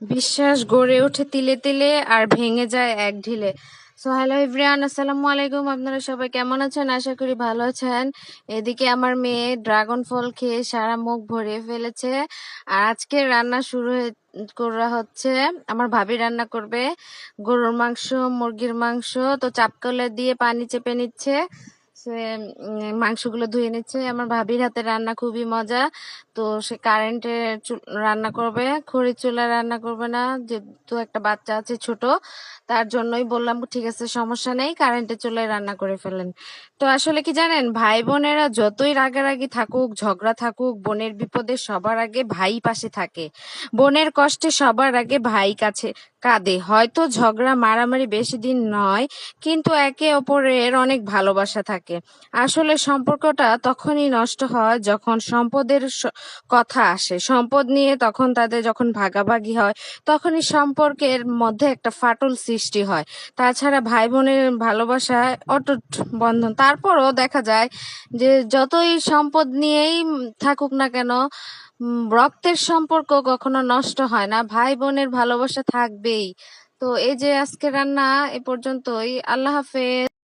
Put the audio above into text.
বিশ্বাস গড়ে ওঠে তিলে তিলে আর ভেঙে যায় এক ঢিলে। সো হ্যালো এভরিওয়ান আসসালামু আলাইকুম। আপনারা সবাই কেমন আছেন? আশা করি ভালো আছেন। এদিকে আমার মেয়ে ড্রাগন ফল খেয়ে সারা মুখ ভরিয়ে ফেলেছে। আর আজকে রান্না শুরু করা হচ্ছে। আমার ভাবি রান্না করবে গরুর মাংস, মুরগির মাংস। তো চাপকলে দিয়ে পানি চেপে নিচ্ছে। সে মাংসগুলো ধুয়ে নিচ্ছে। আমার ভাবির হাতে রান্না খুবই মজা। তো সে কারেন্টে রান্না করবে, খড়ির চুলায় রান্না করবে না, যেহেতু একটা বাচ্চা আছে ছোট, তার জন্যই বললাম, ঠিক আছে, সমস্যা নেই, কারেন্টের চুলায় রান্না করে ফেলেন। তো আসলে কি জানেন ভাই বোনেরা যতই রাগারাগি থাকুক, ঝগড়া থাকুক, বোনের বিপদে সবার আগে ভাই পাশে থাকে। বোনের কষ্টে সবার আগে ভাই কাছে কাঁদে। হয়তো ঝগড়া মারামারি বেশি দিন নয়, কিন্তু একে অপরের অনেক ভালোবাসা থাকে। আসলে সম্পর্কটা তখনই নষ্ট হয় যখন সম্পদের কথা আসে। সম্পদ নিয়ে তখন তাদের যখন ভাগাভাগি হয়, তখনই সম্পর্কের মধ্যে একটা ফাটল সৃষ্টি হয়। তাছাড়া ভাই বোনের ভালোবাসা অটুট বন্ধন। তারপরও দেখা যায় যে যতই সম্পদ নিয়েই থাকুক না কেন রক্তের সম্পর্ক কখনো নষ্ট হয় না। ভাই বোনের ভালোবাসা থাকবেই। তো এই যে আজকে রান্না, এ পর্যন্তই। আল্লাহ হাফেজ।